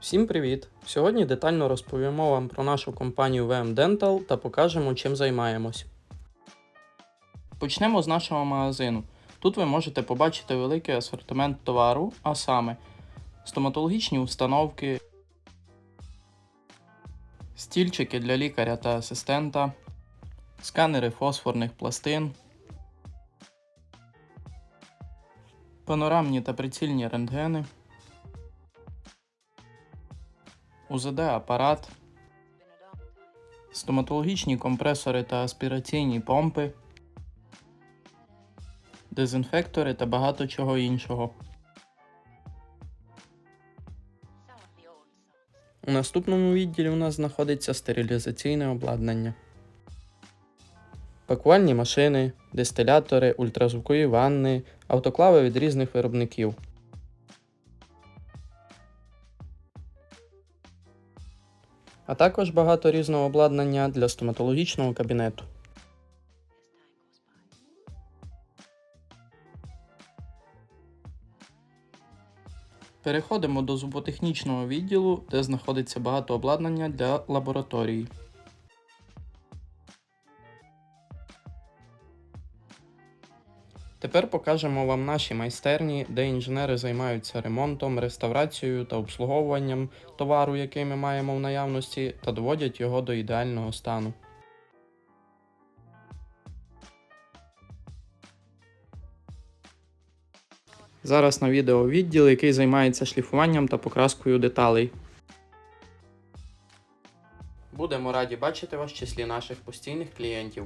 Всім привіт! Сьогодні детально розповімо вам про нашу компанію VM Dental та покажемо, чим займаємось. Почнемо з нашого магазину. Тут ви можете побачити великий асортимент товару, а саме стоматологічні установки, стільчики для лікаря та асистента, сканери фосфорних пластин, панорамні та прицільні рентгени. УЗД-апарат, стоматологічні компресори та аспіраційні помпи, дезінфектори та багато чого іншого. У наступному відділі у нас знаходиться стерилізаційне обладнання. Пакувальні машини, дистилятори, ультразвукові ванни, автоклави від різних виробників. А також багато різного обладнання для стоматологічного кабінету. Переходимо до зуботехнічного відділу, де знаходиться багато обладнання для лабораторії. Тепер покажемо вам наші майстерні, де інженери займаються ремонтом, реставрацією та обслуговуванням товару, який ми маємо в наявності, та доводять його до ідеального стану. Зараз на відео відділ, який займається шліфуванням та покраскою деталей. Будемо раді бачити вас в числі наших постійних клієнтів.